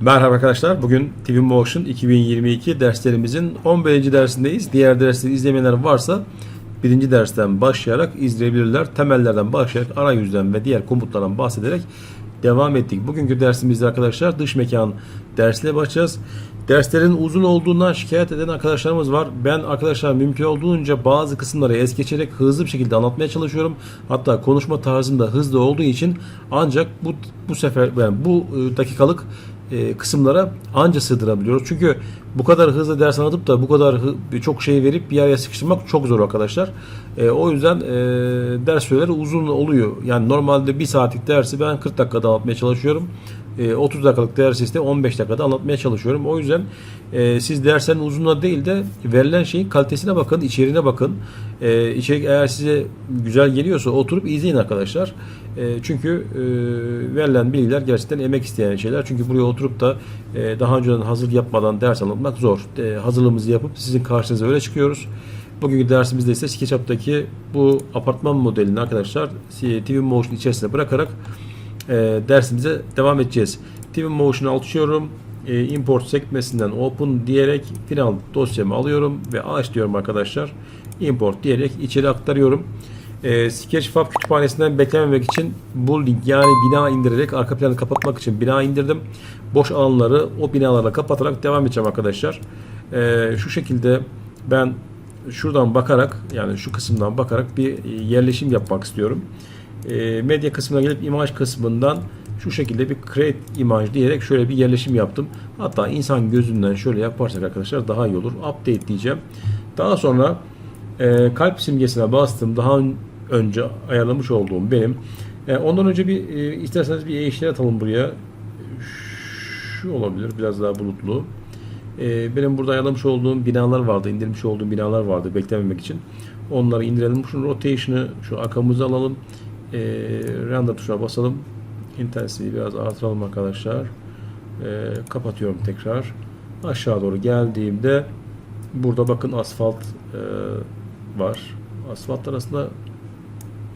Merhaba arkadaşlar. Bugün TV Motion 2022 derslerimizin 11. dersindeyiz. Diğer dersleri izlemeyenler varsa birinci dersten başlayarak izleyebilirler. Temellerden başlayarak arayüzden ve diğer komutlardan bahsederek devam ettik. Bugünkü dersimizde arkadaşlar dış mekan dersine başlayacağız. Derslerin uzun olduğundan şikayet eden arkadaşlarımız var. Ben arkadaşlar mümkün olduğunca bazı kısımları es geçerek hızlı bir şekilde anlatmaya çalışıyorum. Hatta konuşma tarzım da hızlı olduğu için ancak bu bu sefer yani bu e, dakikalık e, kısımlara anca sığdırabiliyoruz. Çünkü bu kadar hızlı ders anlatıp da bu kadar çok şey verip bir araya sıkıştırmak çok zor arkadaşlar. E, o yüzden e, ders süreleri uzun oluyor. Yani normalde bir saatlik dersi ben 40 dakikada anlatmaya çalışıyorum. E, 30 dakikalık dersi ise 15 dakikada anlatmaya çalışıyorum. O yüzden e, siz derslerin uzunluğuna değil de verilen şeyin kalitesine bakın, içeriğine bakın. E, içerik eğer size güzel geliyorsa oturup izleyin arkadaşlar. E, çünkü e, verilen bilgiler gerçekten emek isteyen şeyler. Çünkü buraya oturup da e, daha önceden hazır yapmadan ders anlatmak zor. Hazırlığımızı yapıp sizin karşınıza öyle çıkıyoruz. Bugünkü dersimizde ise SketchUp'taki bu apartman modelini arkadaşlar TV Motion içerisine bırakarak dersimize devam edeceğiz. TV Motion'u açıyorum. İmport sekmesinden open diyerek final dosyamı alıyorum ve aç diyorum arkadaşlar. Import diyerek içeri aktarıyorum. E, Sketchfab kütüphanesinden beklememek için bu link yani bina indirerek arka planı kapatmak için bina indirdim. Boş alanları o binalarla kapatarak devam edeceğim arkadaşlar. E, şu şekilde ben şuradan bakarak yani şu kısımdan bakarak bir yerleşim yapmak istiyorum. E, medya kısmına gelip imaj kısmından şu şekilde bir create imaj diyerek şöyle bir yerleşim yaptım. Hatta insan gözünden şöyle yaparsak arkadaşlar daha iyi olur. Update diyeceğim. Daha sonra e, kalp simgesine bastım. Daha önce ayarlamış olduğum benim. E, ondan önce bir e, isterseniz bir eşler atalım buraya. Şu olabilir biraz daha bulutlu. E, benim burada ayarlamış olduğum binalar vardı. indirmiş olduğum binalar vardı beklememek için. Onları indirelim. Şu rotation'ı şu arkamıza alalım. E, render tuşuna basalım. Intensity'yi biraz artıralım arkadaşlar. E, kapatıyorum tekrar. Aşağı doğru geldiğimde burada bakın asfalt e, var. Asfalt arasında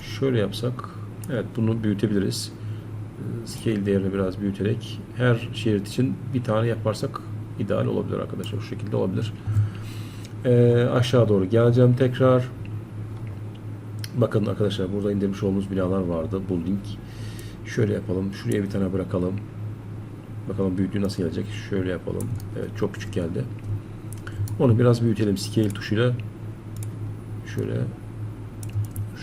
şöyle yapsak evet bunu büyütebiliriz. E, Scale değerini biraz büyüterek her şerit için bir tane yaparsak ideal olabilir arkadaşlar. Şu şekilde olabilir. E, aşağı doğru geleceğim tekrar. Bakın arkadaşlar burada indirmiş olduğumuz binalar vardı. Bu link. Şöyle yapalım. Şuraya bir tane bırakalım. Bakalım büyüklüğü nasıl gelecek. Şöyle yapalım. Evet çok küçük geldi. Onu biraz büyütelim scale tuşuyla. Şöyle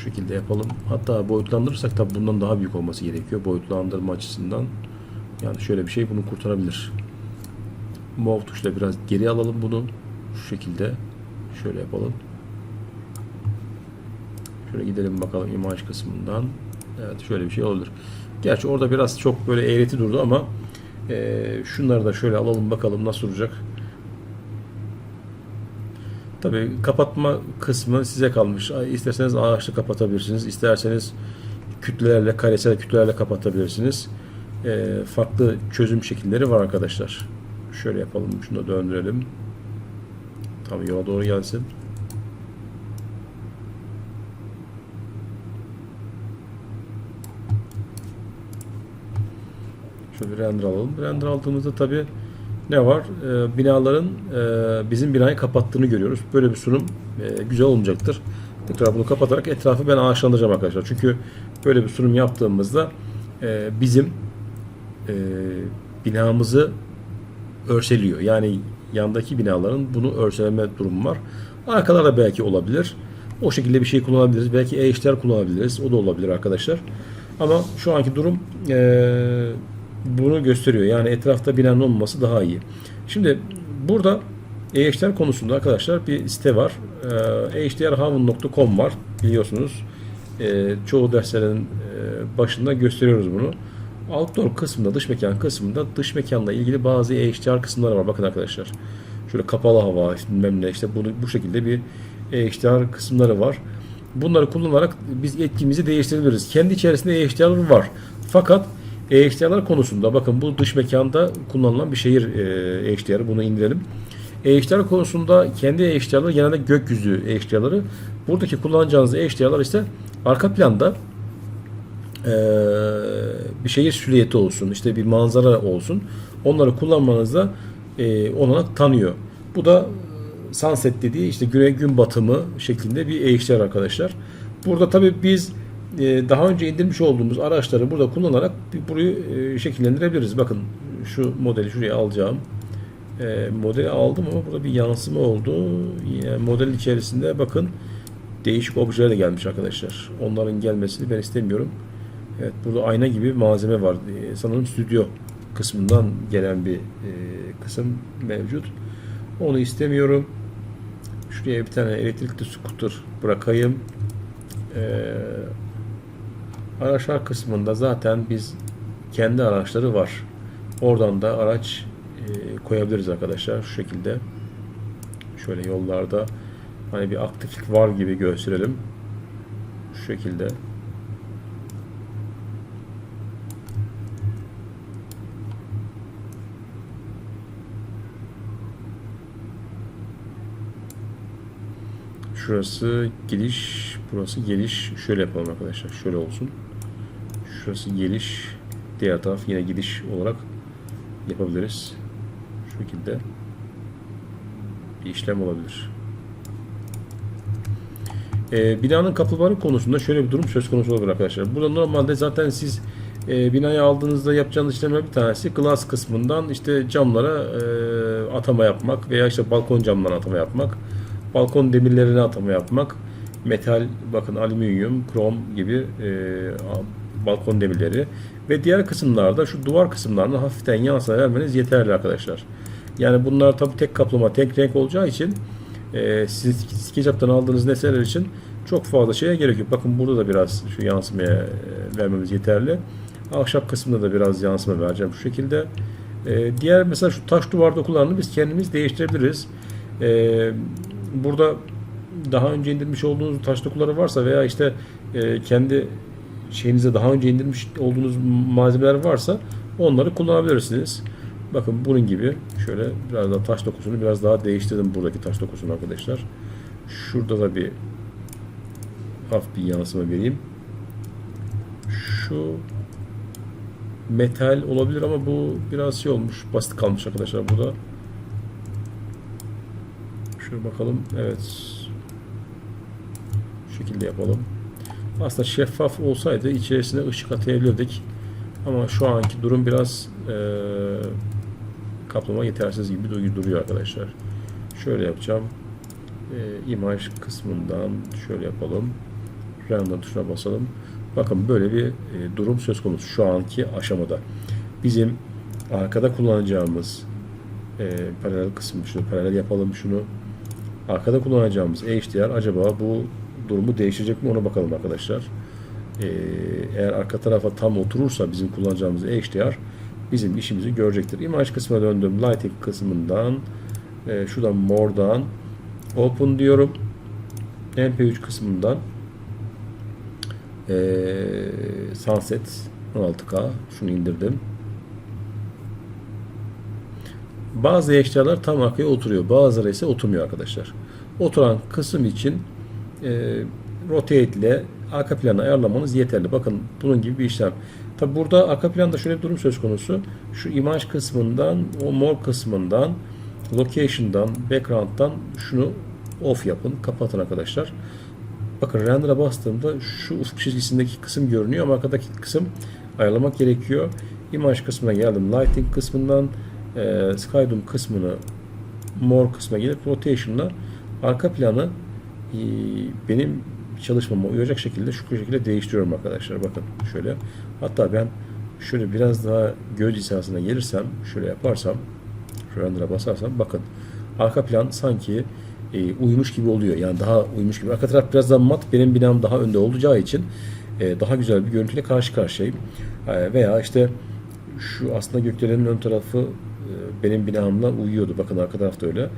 şekilde yapalım. Hatta boyutlandırırsak tabi bundan daha büyük olması gerekiyor. Boyutlandırma açısından. Yani şöyle bir şey bunu kurtarabilir. Move tuşuyla biraz geri alalım bunu. Şu şekilde. Şöyle yapalım. Şöyle gidelim bakalım imaj kısmından. Evet şöyle bir şey olabilir. Gerçi orada biraz çok böyle eğreti durdu ama eee şunları da şöyle alalım bakalım nasıl duracak. Tabii kapatma kısmı size kalmış. İsterseniz ağaçlı kapatabilirsiniz. İsterseniz kütlelerle, karesel kütlelerle kapatabilirsiniz. Eee, farklı çözüm şekilleri var arkadaşlar. Şöyle yapalım. Şunu da döndürelim. Tam yola doğru gelsin. Şöyle bir render alalım. Render aldığımızda tabi ne var? Ee, binaların e, bizim binayı kapattığını görüyoruz. Böyle bir sunum e, güzel olmayacaktır. Tekrar bunu kapatarak etrafı ben ağaçlandıracağım arkadaşlar. Çünkü böyle bir sunum yaptığımızda e, bizim e, binamızı örseliyor. Yani yandaki binaların bunu örseleme durumu var. Arkalarda belki olabilir. O şekilde bir şey kullanabiliriz. Belki e-işler kullanabiliriz. O da olabilir arkadaşlar. Ama şu anki durum eee, bunu gösteriyor. Yani etrafta binanın olmaması daha iyi. Şimdi burada e-işler konusunda arkadaşlar bir site var. EHDRhaven.com var. Biliyorsunuz. Eee, çoğu derslerin eee, başında gösteriyoruz bunu. Outdoor kısmında, dış mekan kısmında dış mekanla ilgili bazı HDR kısımları var. Bakın arkadaşlar. Şöyle kapalı hava, bilmem ne işte bunu, bu şekilde bir HDR kısımları var. Bunları kullanarak biz etkimizi değiştirebiliriz. Kendi içerisinde HDR var. Fakat HDR'lar konusunda bakın bu dış mekanda kullanılan bir şehir e, HDR. Bunu indirelim. HDR konusunda kendi HDR'ları genelde gökyüzü HDR'ları. Buradaki kullanacağınız HDR'lar ise arka planda e, bir şehir silüeti olsun, işte bir manzara olsun. Onları kullanmanızda e, olanak tanıyor. Bu da e, sunset dediği işte güney gün batımı şeklinde bir eğişler arkadaşlar. Burada tabii biz daha önce indirmiş olduğumuz araçları burada kullanarak burayı e, şekillendirebiliriz. Bakın şu modeli şuraya alacağım. E, modeli aldım ama burada bir yansıma oldu. Yine modelin içerisinde bakın değişik objeler de gelmiş arkadaşlar. Onların gelmesini ben istemiyorum. Evet burada ayna gibi malzeme var. E, sanırım stüdyo kısmından gelen bir e, kısım mevcut. Onu istemiyorum. Şuraya bir tane elektrikli scooter bırakayım. Ee, araçlar kısmında zaten biz kendi araçları var. Oradan da araç e, koyabiliriz arkadaşlar şu şekilde. Şöyle yollarda hani bir aktiflik var gibi gösterelim. Şu şekilde. Şurası giriş, burası geliş. Şöyle yapalım arkadaşlar. Şöyle olsun. Şurası geliş. Diğer taraf yine gidiş olarak yapabiliriz. Şu şekilde bir işlem olabilir. Ee, binanın kapıları konusunda şöyle bir durum söz konusu olabilir arkadaşlar. Burada normalde zaten siz e, binayı aldığınızda yapacağınız işlemler bir tanesi glass kısmından işte camlara e, atama yapmak veya işte balkon camlarına atama yapmak balkon demirlerine atama yapmak, metal, bakın alüminyum, krom gibi e, balkon demirleri ve diğer kısımlarda şu duvar kısımlarına hafiften yansıma vermeniz yeterli arkadaşlar. Yani bunlar tabi tek kaplama, tek renk olacağı için e, siz SketchUp'tan aldığınız nesneler için çok fazla şeye gerek yok. Bakın burada da biraz şu yansımaya e, vermemiz yeterli. Ahşap kısmında da biraz yansıma vereceğim şu şekilde. E, diğer mesela şu taş duvarda kullananı biz kendimiz değiştirebiliriz. E, burada daha önce indirmiş olduğunuz taş dokuları varsa veya işte e, kendi şeyinize daha önce indirmiş olduğunuz malzemeler varsa onları kullanabilirsiniz. Bakın bunun gibi şöyle biraz daha taş dokusunu biraz daha değiştirdim buradaki taş dokusunu arkadaşlar. Şurada da bir hafif bir yansıma vereyim. Şu metal olabilir ama bu biraz şey olmuş basit kalmış arkadaşlar burada. Şöyle bakalım. Evet. Şu şekilde yapalım. Aslında şeffaf olsaydı içerisine ışık atayabilirdik. Ama şu anki durum biraz e, kaplama yetersiz gibi duruyor arkadaşlar. Şöyle yapacağım. E, imaj kısmından şöyle yapalım. Render tuşuna basalım. Bakın böyle bir e, durum söz konusu şu anki aşamada. Bizim arkada kullanacağımız e, paralel kısmı şunu paralel yapalım şunu Arkada kullanacağımız HDR acaba bu durumu değişecek mi ona bakalım arkadaşlar. Ee, eğer arka tarafa tam oturursa bizim kullanacağımız HDR bizim işimizi görecektir. İmaj kısmına döndüm. Lighting kısmından e, şuradan more'dan open diyorum. MP3 kısmından e, sunset 16K şunu indirdim. Bazı HDR'lar tam arkaya oturuyor. Bazıları ise oturmuyor arkadaşlar. Oturan kısım için e, rotate ile arka planı ayarlamanız yeterli. Bakın bunun gibi bir işlem. Tabi burada arka planda şöyle bir durum söz konusu. Şu imaj kısmından, o more kısmından, location'dan, background'dan şunu off yapın. Kapatın arkadaşlar. Bakın render'a bastığımda şu ufuk çizgisindeki kısım görünüyor ama arkadaki kısım ayarlamak gerekiyor. Imaj kısmına geldim. Lighting kısmından e, Skydome kısmını more kısmına gelip rotation'la arka planı benim çalışmama uyacak şekilde şu şekilde değiştiriyorum arkadaşlar. Bakın şöyle. Hatta ben şöyle biraz daha göz hizasına gelirsem şöyle yaparsam şu render'a basarsam bakın arka plan sanki e, uymuş gibi oluyor. Yani daha uymuş gibi. Arka taraf biraz daha mat. Benim binam daha önde olacağı için e, daha güzel bir görüntüyle karşı karşıyayım. E, veya işte şu aslında gökdelenin ön tarafı e, benim binamla uyuyordu. Bakın arka tarafta öyle.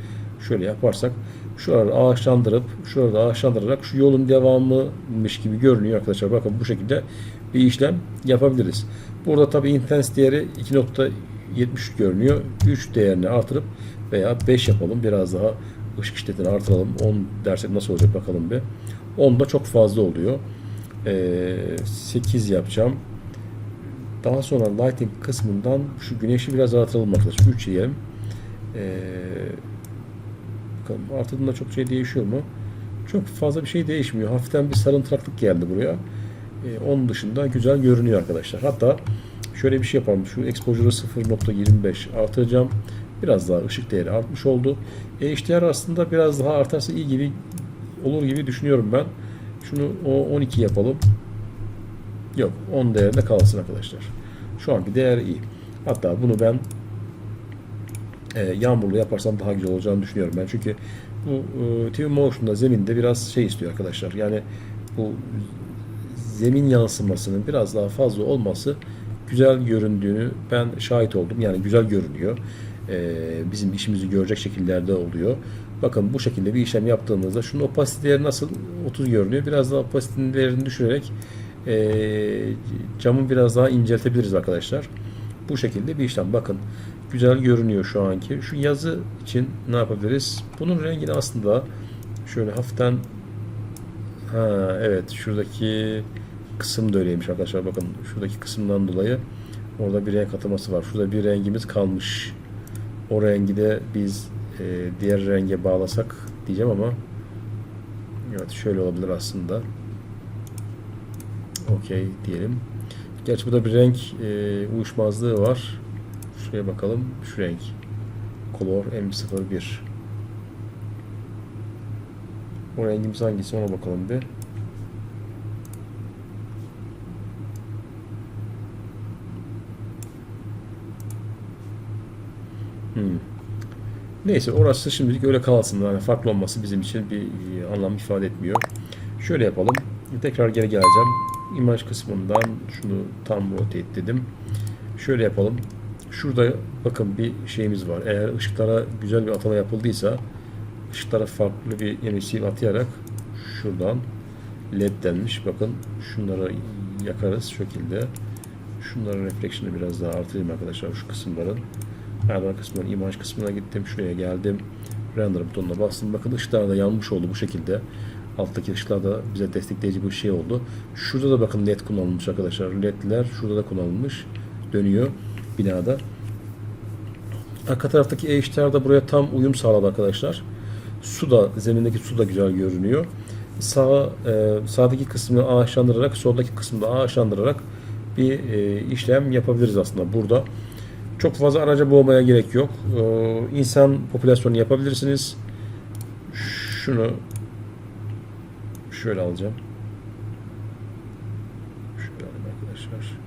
Şöyle yaparsak şuraları ağaçlandırıp şurada ağaçlandırarak şu yolun devamımış gibi görünüyor arkadaşlar. Bakın bu şekilde bir işlem yapabiliriz. Burada tabi intens değeri 2.73 görünüyor. 3 değerini artırıp veya 5 yapalım. Biraz daha ışık şiddetini artıralım. 10 dersek nasıl olacak bakalım bir. 10 da çok fazla oluyor. Ee, 8 yapacağım. Daha sonra lighting kısmından şu güneşi biraz artıralım arkadaşlar. 3 diyelim. Ee, bakalım artıdığında çok şey değişiyor mu? Çok fazla bir şey değişmiyor. Hafiften bir sarımtıraklık geldi buraya. Ee, onun dışında güzel görünüyor arkadaşlar. Hatta şöyle bir şey yapalım. Şu exposure'ı 0.25 artıracağım. Biraz daha ışık değeri artmış oldu. E, HDR aslında biraz daha artarsa iyi gibi olur gibi düşünüyorum ben. Şunu o 12 yapalım. Yok 10 değerinde kalsın arkadaşlar. Şu anki değer iyi. Hatta bunu ben e, yağmurlu yaparsam daha güzel olacağını düşünüyorum ben. Çünkü bu e, TV Motion'da zeminde biraz şey istiyor arkadaşlar. Yani bu zemin yansımasının biraz daha fazla olması güzel göründüğünü ben şahit oldum. Yani güzel görünüyor. E, bizim işimizi görecek şekillerde oluyor. Bakın bu şekilde bir işlem yaptığımızda şunun opacity değeri nasıl 30 görünüyor. Biraz daha opacity değerini düşürerek e, camı biraz daha inceltebiliriz arkadaşlar. Bu şekilde bir işlem. Bakın güzel görünüyor şu anki. Şu yazı için ne yapabiliriz? Bunun rengini aslında şöyle hafiften ha evet şuradaki kısım da öyleymiş arkadaşlar. Bakın şuradaki kısımdan dolayı orada bir renk atılması var. Şurada bir rengimiz kalmış. O rengi de biz e, diğer renge bağlasak diyeceğim ama evet şöyle olabilir aslında. Okey diyelim. Gerçi burada bir renk e, uyuşmazlığı var. Şuraya bakalım. Şu renk. Color M01. O rengimiz hangisi ona bakalım bir. Hmm. Neyse orası şimdilik öyle kalsın. Yani farklı olması bizim için bir e, anlam ifade etmiyor. Şöyle yapalım. Tekrar geri geleceğim. İmaj kısmından şunu tam rotate dedim. Şöyle yapalım. Şurada bakın bir şeyimiz var. Eğer ışıklara güzel bir atama yapıldıysa ışıklara farklı bir emisif atayarak şuradan led denmiş. Bakın şunları yakarız şekilde. Şunların reflection'ı biraz daha artırayım arkadaşlar şu kısımların. Erdoğan kısmından imaj kısmına gittim. Şuraya geldim. Render butonuna bastım. Bakın ışıklar da yanmış oldu bu şekilde. Alttaki ışıklar da bize destekleyici bir şey oldu. Şurada da bakın led kullanılmış arkadaşlar. Ledler şurada da kullanılmış. Dönüyor binada. Arka taraftaki HDR da buraya tam uyum sağladı arkadaşlar. Su da zemindeki su da güzel görünüyor. Sağ e, sağdaki kısmını ağaçlandırarak, soldaki kısmını da ağaçlandırarak bir e, işlem yapabiliriz aslında burada. Çok fazla araca boğmaya gerek yok. Ee, insan popülasyonu yapabilirsiniz. Şunu şöyle alacağım. Şöyle alayım arkadaşlar.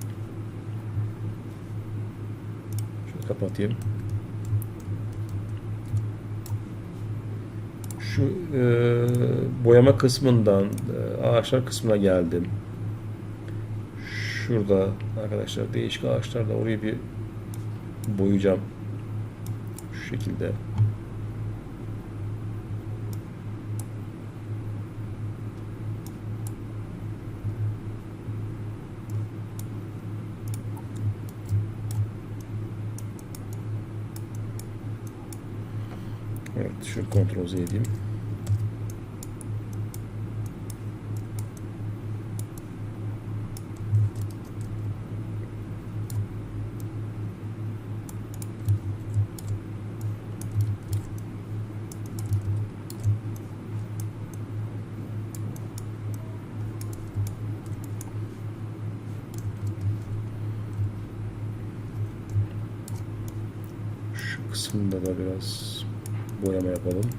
Kapatayım. Şu e, boyama kısmından e, ağaçlar kısmına geldim. Şurada arkadaşlar değişik ağaçlarda orayı bir boyayacağım. Şu şekilde. Evet, şu kontrol Z edeyim. Şu kısımda da biraz boyama yapalım.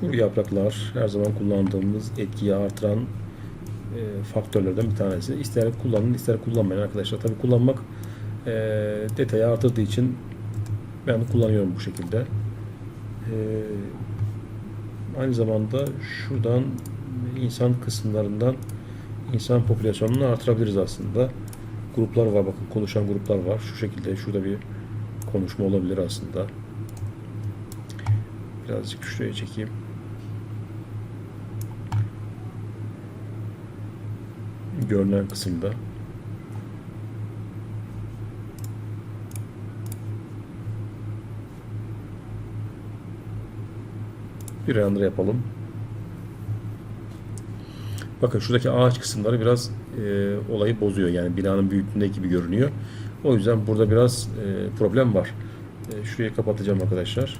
Kuru yapraklar her zaman kullandığımız etkiyi artıran e, faktörlerden bir tanesi. İster kullanın ister kullanmayın arkadaşlar. Tabi kullanmak e, detayı artırdığı için ben kullanıyorum bu şekilde. E, aynı zamanda şuradan insan kısımlarından insan popülasyonunu artırabiliriz aslında. Gruplar var bakın konuşan gruplar var. Şu şekilde şurada bir konuşma olabilir aslında. Birazcık şuraya çekeyim. Görünen kısımda. Bir render yapalım. Bakın şuradaki ağaç kısımları biraz e, olayı bozuyor. Yani binanın büyüklüğünde gibi görünüyor. O yüzden burada biraz e, problem var. E, şurayı kapatacağım arkadaşlar.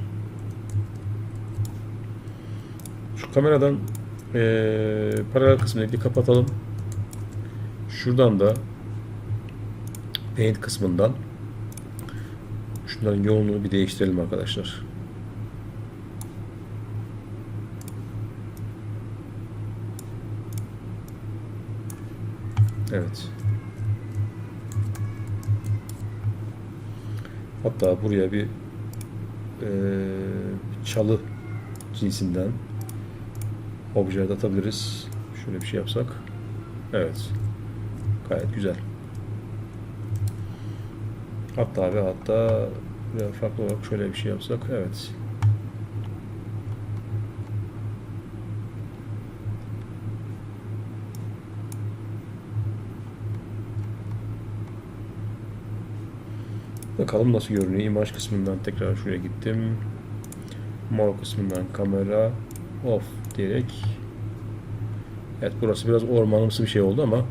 Şu kameradan e, paralel kısmını bir kapatalım. Şuradan da paint kısmından şunların yoğunluğunu bir değiştirelim arkadaşlar. Evet. Hatta buraya bir eee, çalı cinsinden obje atabiliriz. Şöyle bir şey yapsak. Evet. Gayet güzel. Hatta ve hatta farklı olarak şöyle bir şey yapsak. Evet. Bakalım nasıl görünüyor. İmaj kısmından tekrar şuraya gittim. Mor kısmından kamera off diyerek Evet burası biraz ormanımsı bir şey oldu ama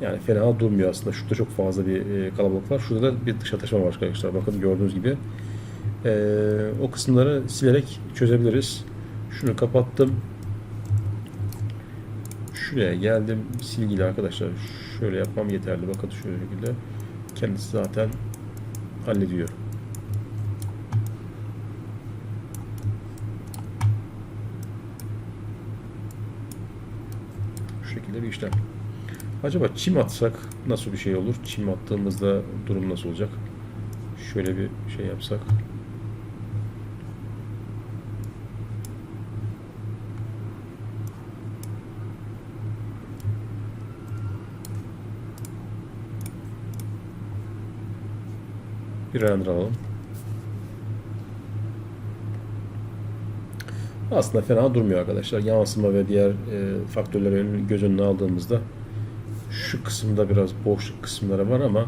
yani fena durmuyor aslında. Şurada çok fazla bir e, kalabalık var. Şurada da bir dışa taşıma var arkadaşlar. Bakın gördüğünüz gibi. E, o kısımları silerek çözebiliriz. Şunu kapattım. Şuraya geldim. Silgili arkadaşlar. Şöyle yapmam yeterli. Bakın şöyle şekilde. Kendisi zaten hallediyor. Şu şekilde bir işlem. Acaba çim atsak nasıl bir şey olur? Çim attığımızda durum nasıl olacak? Şöyle bir şey yapsak. Bir render alalım. Aslında fena durmuyor arkadaşlar. Yansıma ve diğer e, faktörleri göz önüne aldığımızda şu kısımda biraz boşluk kısımları var ama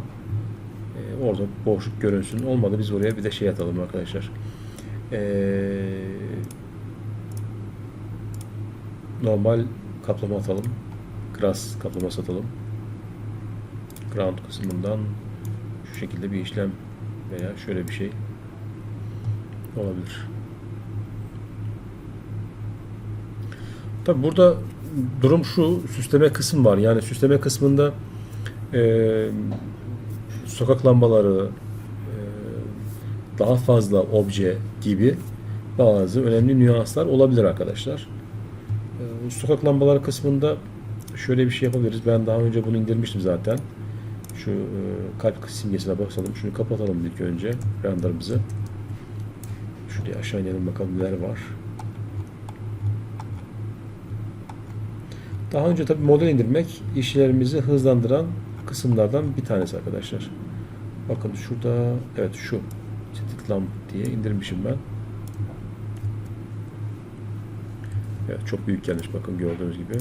e, orada boşluk görünsün. Olmadı biz oraya bir de şey atalım arkadaşlar. E, normal kaplama atalım. Grass kaplaması atalım. Ground kısmından şu şekilde bir işlem veya şöyle bir şey olabilir. Tabi burada durum şu süsleme kısım var. Yani süsleme kısmında e, sokak lambaları e, daha fazla obje gibi bazı önemli nüanslar olabilir arkadaşlar. E, sokak lambaları kısmında şöyle bir şey yapabiliriz. Ben daha önce bunu indirmiştim zaten. Şu e, kalp simgesine basalım. Şunu kapatalım ilk önce renderımızı. Şuraya aşağı inelim bakalım neler var. Daha önce tabi model indirmek işlerimizi hızlandıran kısımlardan bir tanesi arkadaşlar. Bakın şurada evet şu Static Lamp diye indirmişim ben. Evet çok büyük gelmiş bakın gördüğünüz gibi.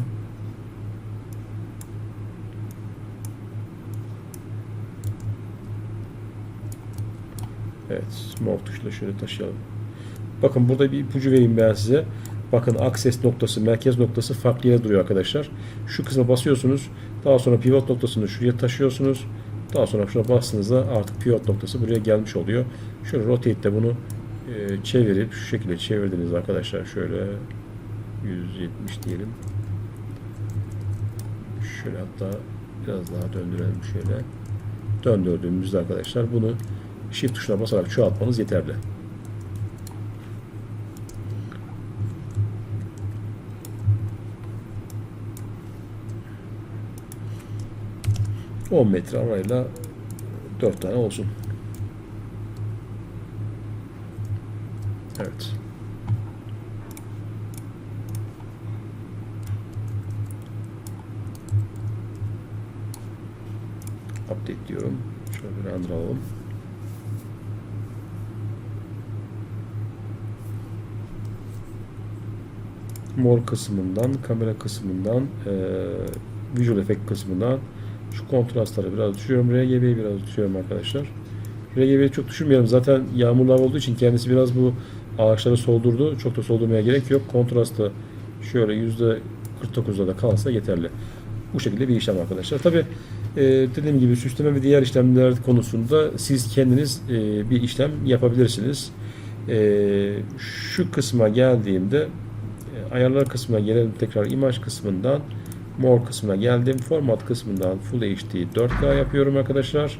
Evet mor tuşla şöyle taşıyalım. Bakın burada bir ipucu vereyim ben size. Bakın akses noktası, merkez noktası farklı yere duruyor arkadaşlar. Şu kısma basıyorsunuz. Daha sonra pivot noktasını şuraya taşıyorsunuz. Daha sonra şuna bastığınızda artık pivot noktası buraya gelmiş oluyor. Şöyle rotate de bunu e, çevirip şu şekilde çevirdiniz arkadaşlar. Şöyle 170 diyelim. Şöyle hatta biraz daha döndürelim şöyle. Döndürdüğümüzde arkadaşlar bunu shift tuşuna basarak çoğaltmanız yeterli. On metre arayla dört tane olsun. Evet. Update diyorum. Şöyle bir render alalım. Mor kısmından, kamera kısmından, e, visual effect kısmından şu kontrastları biraz düşürüyorum. RGB'yi biraz düşürüyorum arkadaşlar. RGB'yi çok düşürmeyelim. Zaten yağmurlar olduğu için kendisi biraz bu ağaçları soldurdu. Çok da soldurmaya gerek yok. Kontrastı şöyle %49'da da kalsa yeterli. Bu şekilde bir işlem arkadaşlar. Tabi dediğim gibi süsleme ve diğer işlemler konusunda siz kendiniz e, bir işlem yapabilirsiniz. E, şu kısma geldiğimde e, ayarlar kısmına gelelim tekrar imaj kısmından mor kısmına geldim. Format kısmından Full HD 4K yapıyorum arkadaşlar.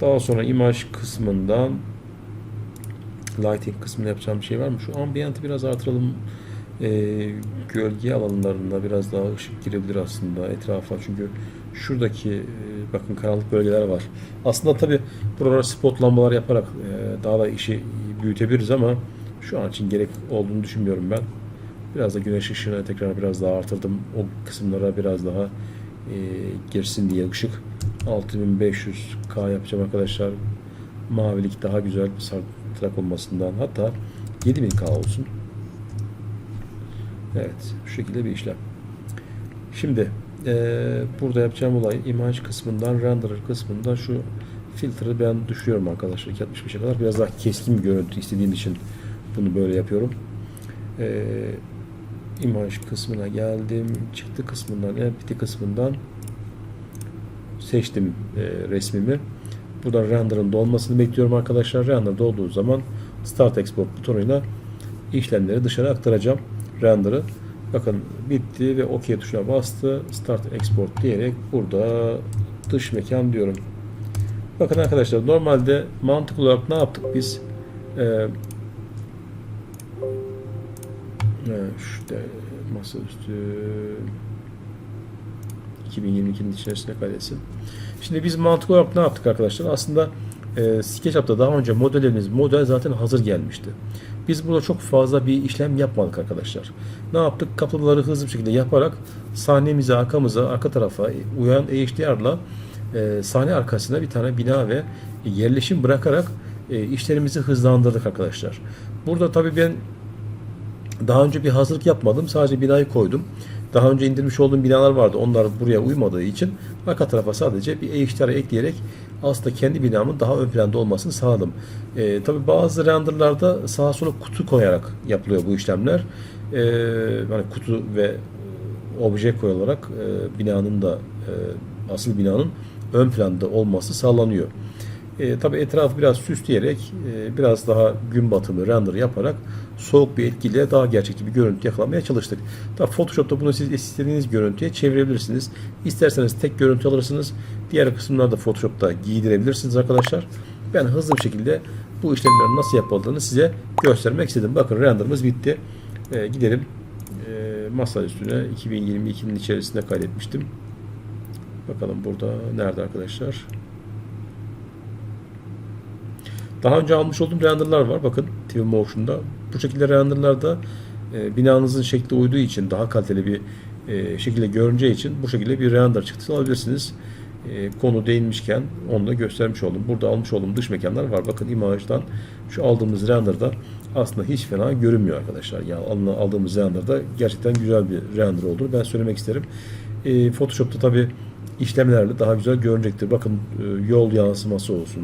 Daha sonra imaj kısmından lighting kısmında yapacağım bir şey var mı? Şu ambiyanti biraz artıralım. Ee, gölge alanlarında biraz daha ışık girebilir aslında etrafa. Çünkü şuradaki e, bakın karanlık bölgeler var. Aslında tabi buralara spot lambalar yaparak e, daha da işi büyütebiliriz ama şu an için gerek olduğunu düşünmüyorum ben. Biraz da güneş ışığını tekrar biraz daha artırdım. O kısımlara biraz daha e, girsin diye ışık. 6500K yapacağım arkadaşlar. Mavilik daha güzel bir sarktırak olmasından. Hatta 7000K olsun. Evet. Şu şekilde bir işlem. Şimdi e, burada yapacağım olay imaj kısmından renderer kısmından şu filtre'ı ben düşürüyorum arkadaşlar. 265'e kadar. Biraz daha keskin bir görüntü istediğim için bunu böyle yapıyorum. E, imaj kısmına geldim. Çıktı kısmından, empty kısmından seçtim e, resmimi. Buradan render'ın dolmasını bekliyorum arkadaşlar. Render dolduğu zaman Start Export butonuyla işlemleri dışarı aktaracağım. Render'ı. Bakın bitti ve OK tuşuna bastı. Start Export diyerek burada dış mekan diyorum. Bakın arkadaşlar normalde mantık olarak ne yaptık biz? Ee, işte masaüstü 2022'nin içerisine kaydetsin. Şimdi biz mantık olarak ne yaptık arkadaşlar? Aslında e, SketchUp'ta daha önce modellerimiz model zaten hazır gelmişti. Biz burada çok fazla bir işlem yapmadık arkadaşlar. Ne yaptık? Kapıları hızlı bir şekilde yaparak sahnemize, arkamıza, arka tarafa uyan HDR'la e, sahne arkasına bir tane bina ve yerleşim bırakarak e, işlerimizi hızlandırdık arkadaşlar. Burada tabii ben daha önce bir hazırlık yapmadım. Sadece binayı koydum. Daha önce indirmiş olduğum binalar vardı. Onlar buraya uymadığı için arka tarafa sadece bir HDR ekleyerek aslında kendi binamın daha ön planda olmasını sağladım. E, tabi bazı renderlarda sağa sola kutu koyarak yapılıyor bu işlemler. E, yani kutu ve obje koyularak e, binanın da e, asıl binanın ön planda olması sağlanıyor. E, tabii etrafı biraz süsleyerek e, biraz daha gün batımı render yaparak soğuk bir etkiyle daha gerçekçi bir görüntü yakalamaya çalıştık. Tabii Photoshop'ta bunu siz istediğiniz görüntüye çevirebilirsiniz. İsterseniz tek görüntü alırsınız. Diğer kısımları da Photoshop'ta giydirebilirsiniz arkadaşlar. Ben hızlı bir şekilde bu işlemlerin nasıl yapıldığını size göstermek istedim. Bakın renderımız bitti. E, gidelim e, masa üstüne 2022'nin içerisinde kaydetmiştim. Bakalım burada nerede arkadaşlar? Daha önce almış olduğum renderlar var. Bakın Twinmotion'da. Bu şekilde renderlarda e, binanızın şekli uyduğu için daha kaliteli bir e, şekilde görüneceği için bu şekilde bir render çıktısı alabilirsiniz. E, konu değinmişken onu da göstermiş oldum. Burada almış olduğum dış mekanlar var. Bakın imajdan şu aldığımız renderda aslında hiç fena görünmüyor arkadaşlar. Yani aldığımız renderda gerçekten güzel bir render olduğunu ben söylemek isterim. E, Photoshop'ta tabi işlemlerle daha güzel görünecektir. Bakın e, yol yansıması olsun,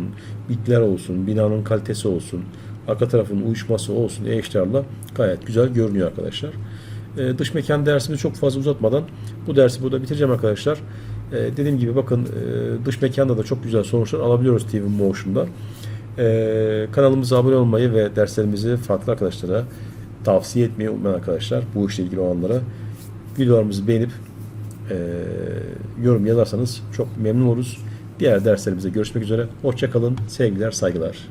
bitler olsun, binanın kalitesi olsun, arka tarafın uyuşması olsun HDR'la gayet güzel görünüyor arkadaşlar. E, dış mekan dersimi çok fazla uzatmadan bu dersi burada bitireceğim arkadaşlar. E, dediğim gibi bakın dış mekanda da çok güzel sonuçlar alabiliyoruz TV Motion'da. kanalımıza abone olmayı ve derslerimizi farklı arkadaşlara tavsiye etmeyi unutmayın arkadaşlar. Bu işle ilgili olanlara videolarımızı beğenip e, yorum yazarsanız çok memnun oluruz. Diğer derslerimize görüşmek üzere. Hoşçakalın. Sevgiler, saygılar.